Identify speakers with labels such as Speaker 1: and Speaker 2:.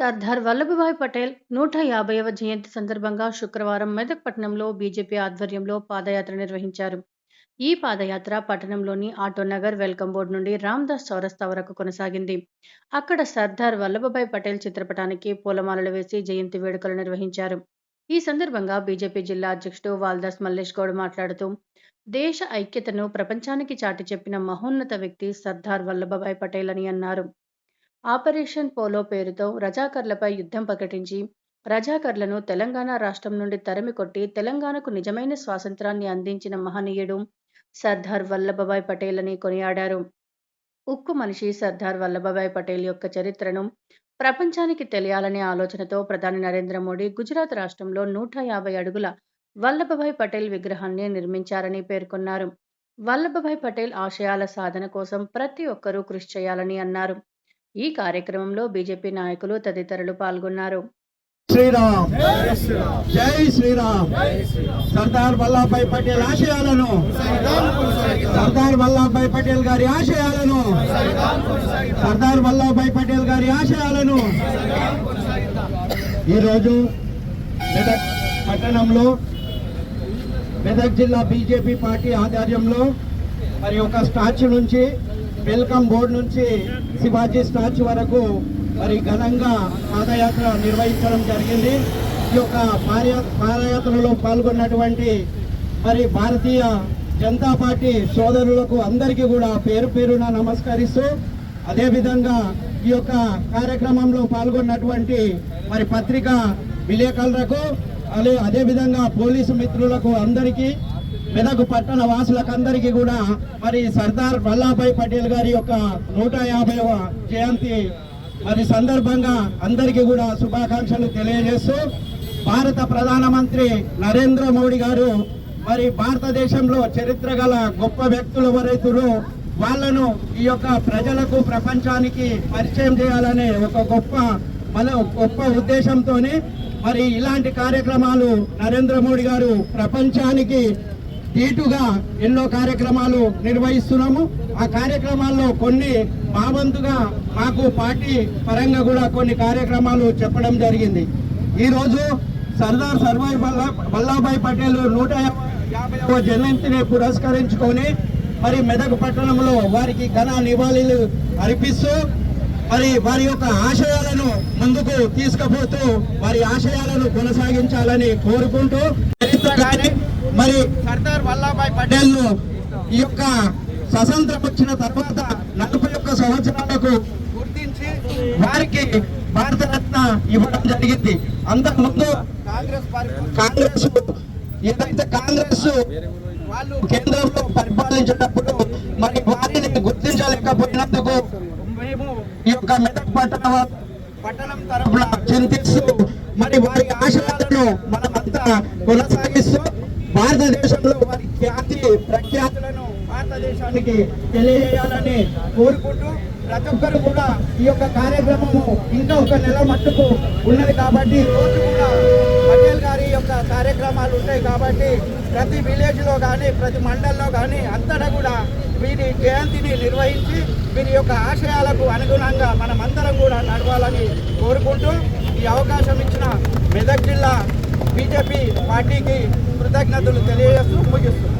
Speaker 1: సర్దార్ వల్లభభాయ్ పటేల్ నూట యాభైవ జయంతి సందర్భంగా శుక్రవారం మెదక్ పట్టణంలో బీజేపీ ఆధ్వర్యంలో పాదయాత్ర నిర్వహించారు. ఈ పాదయాత్ర పట్టణంలోని ఆటోనగర్ వెల్కమ్ బోర్డు నుండి రామ్దాస్ చౌరస్తా వరకు కొనసాగింది. అక్కడ సర్దార్ వల్లభభాయ్ పటేల్ చిత్రపటానికి పూలమాలలు వేసి జయంతి వేడుకలు నిర్వహించారు. ఈ సందర్భంగా బీజేపీ జిల్లా అధ్యక్షుడు వాల్దాస్ మల్లేష్ గౌడ్ మాట్లాడుతూ దేశ ఐక్యతను ప్రపంచానికి చాటి చెప్పిన మహోన్నత వ్యక్తి సర్దార్ వల్లభభాయ్ పటేల్ అని అన్నారు. ఆపరేషన్ పోలో పేరుతో రజాకర్లపై యుద్ధం ప్రకటించి రజాకర్లను తెలంగాణ రాష్ట్రం నుండి తరిమికొట్టి తెలంగాణకు నిజమైన స్వాతంత్రాన్ని అందించిన మహనీయుడు సర్దార్ వల్లభభాయ్ పటేల్ అని కొనియాడారు. ఉక్కు మనిషి సర్దార్ వల్లభభాయ్ పటేల్ యొక్క చరిత్రను ప్రపంచానికి తెలియాలనే ఆలోచనతో ప్రధాని నరేంద్ర మోడీ గుజరాత్ రాష్ట్రంలో నూట యాభై అడుగుల వల్లభభాయ్ పటేల్ విగ్రహాన్ని నిర్మించారని పేర్కొన్నారు. వల్లభభాయ్ పటేల్ ఆశయాల సాధన కోసం ప్రతి ఒక్కరూ కృషి చేయాలని అన్నారు. ఈ కార్యక్రమంలో బీజేపీ నాయకులు తదితరులు పాల్గొన్నారు.
Speaker 2: శ్రీరామ్. జై శ్రీరామ్. సర్దార్ వల్లభాయ్ పటేల్ ఆశయాలను. సర్దార్ వల్లభాయ్ పటేల్ గారి ఆశయాలను. సర్దార్ వల్లభాయ్ పటేల్ గారి ఆశయాలను. ఈరోజు మెదక్ పట్టణంలో మెదక్ జిల్లా బీజేపీ పార్టీ ఆధ్వర్యంలో మరి ఒక స్టాచ్యూ నుంచి వెల్కమ్ బోర్డు నుంచి శివాజీ స్టాచ్యూ వరకు మరి ఘనంగా పాదయాత్ర నిర్వహించడం జరిగింది. ఈ యొక్క పాదయాత్రలో పాల్గొన్నటువంటి మరి భారతీయ జనతా పార్టీ సోదరులకు అందరికీ కూడా పేరు పేరున నమస్కరిస్తూ అదేవిధంగా ఈ యొక్క కార్యక్రమంలో పాల్గొన్నటువంటి మరి పత్రికా విలేకరులకు అదే అదేవిధంగా పోలీసు మిత్రులకు అందరికీ మెదక్ పట్టణ వాసులకందరికీ కూడా మరి సర్దార్ వల్లభాయ్ పటేల్ గారి యొక్క నూట యాభైవ జయంతి మరి సందర్భంగా అందరికీ కూడా శుభాకాంక్షలు తెలియజేస్తూ భారత ప్రధానమంత్రి నరేంద్ర మోడీ గారు మరి భారతదేశంలో చరిత్ర గల గొప్ప వ్యక్తులు ఎవరైతురో వాళ్ళను ఈ యొక్క ప్రజలకు ప్రపంచానికి పరిచయం చేయాలనే ఒక గొప్ప మన గొప్ప ఉద్దేశంతోనే మరి ఇలాంటి కార్యక్రమాలు నరేంద్ర మోడీ గారు ప్రపంచానికి దీటుగా ఎన్నో కార్యక్రమాలు నిర్వహిస్తున్నాము. ఆ కార్యక్రమాల్లో కొన్ని బావంతుగా మాకు పార్టీ పరంగా కూడా కొన్ని కార్యక్రమాలు చెప్పడం జరిగింది. ఈరోజు సర్దార్ సర్వాయి వల్లభాయ్ పటేల్ నూట యాభైవ జయంతిని పురస్కరించుకొని మరి మెదక్ పట్టణంలో వారికి ఘన నివాళులు అర్పిస్తూ మరి వారి యొక్క ఆశయాలను ముందుకు తీసుకుపోతూ వారి ఆశయాలను కొనసాగించాలని కోరుకుంటూ మరి సర్దార్ వల్లభాయ్ పటేల్ను ఈ యొక్క స్వతంత్రం వచ్చిన తర్వాత నలభై ఒక్క సంవత్సరాలకు గుర్తించి వారికి భారతరత్న ఇవ్వడం జరిగింది. అంతకుముందు కాంగ్రెస్ పార్టీ- కాంగ్రెస్ ఏదైతే కాంగ్రెస్ వాళ్ళు కేంద్రంలో పరిపాలించేటప్పుడు మరి వారిని గుర్తించలేకపోయినందుకు మేము ఈ యొక్క మెదక్ పట్టణ పట్టణం తరఫున చింతిస్తూ మరి వారి ఆశయాలను మనమంతా కొనసాగిస్తూ భారతదేశంలో వారి ఖ్యాతి ప్రఖ్యాతులను భారతదేశానికి తెలియజేయాలని కోరుకుంటూ ప్రతి ఒక్కరు కూడా ఈ యొక్క కార్యక్రమము ఇంకా ఒక నెల మట్టుకు ఉన్నది కాబట్టి రోజు కూడా పటేల్ గారి యొక్క కార్యక్రమాలు ఉంటాయి కాబట్టి ప్రతి విలేజ్లో కానీ ప్రతి మండల్లో కానీ అంతటా కూడా వీరి జయంతిని నిర్వహించి వీరి యొక్క ఆశయాలకు అనుగుణంగా మనమందరం కూడా నడవాలని కోరుకుంటూ ఈ అవకాశం ఇచ్చిన బీజేపీ పార్టీకి కృతజ్ఞతలు తెలియజేస్తూ ముగిస్తున్నాం